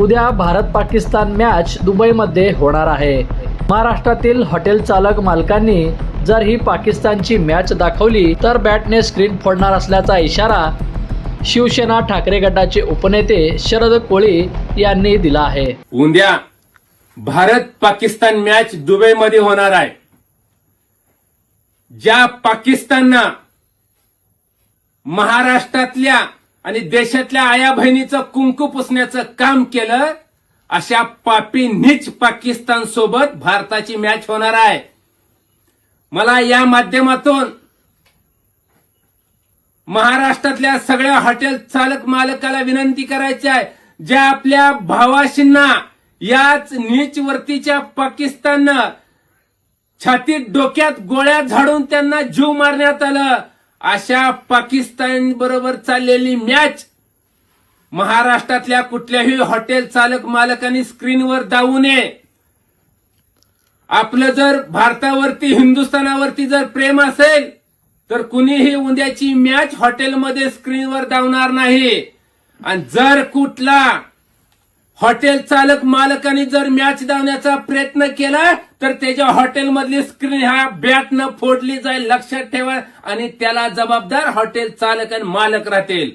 उद्या भारत पाकिस्तान मॅच दुबईमध्ये होणार आहे. महाराष्ट्रातील हॉटेल चालक मालकांनी जर ही पाकिस्तानची मॅच दाखवली तर बॅटने स्क्रीन फोडणार असल्याचा इशारा शिवसेना ठाकरे गटाचे उपनेते शरद कोळी यांनी दिला आहे. उद्या भारत पाकिस्तान मॅच दुबईमध्ये होणार आहे. ज्या पाकिस्ताननं महाराष्ट्रातल्या आणि देशातल्या आया बहिणीचं कुंकू पुसण्याचं काम केलं अशा पापी नीच पाकिस्तान सोबत भारताची मॅच होणार आहे. मला या माध्यमातून महाराष्ट्रातल्या सगळ्या हॉटेल चालक मालकाला विनंती करायची आहे ज्या आपल्या भावाशींना याच नीच वरतीच्या पाकिस्ताननं छातीत डोक्यात गोळ्या झाडून त्यांना जीव मारण्यात आलं. अशा पाकिस्तान बरोबर चाललेली मॅच महाराष्ट्रातल्या कुठल्याही हॉटेल चालक मालकांनी स्क्रीनवर दावू नये. आपलं जर भारतावरती हिंदुस्थानावरती जर प्रेम असेल तर कुणीही उद्याची मॅच हॉटेलमध्ये स्क्रीनवर धावणार नाही. आणि जर कुठला हॉटेल चालक मालकाने जर मॅच धावण्याचा प्रयत्न केला तर त्याच्या हॉटेलमधली स्क्रीन ह्या बॅटनं फोडली जाईल लक्षात ठेवा आणि त्याला जबाबदार हॉटेल चालक आणि मालक राहतील.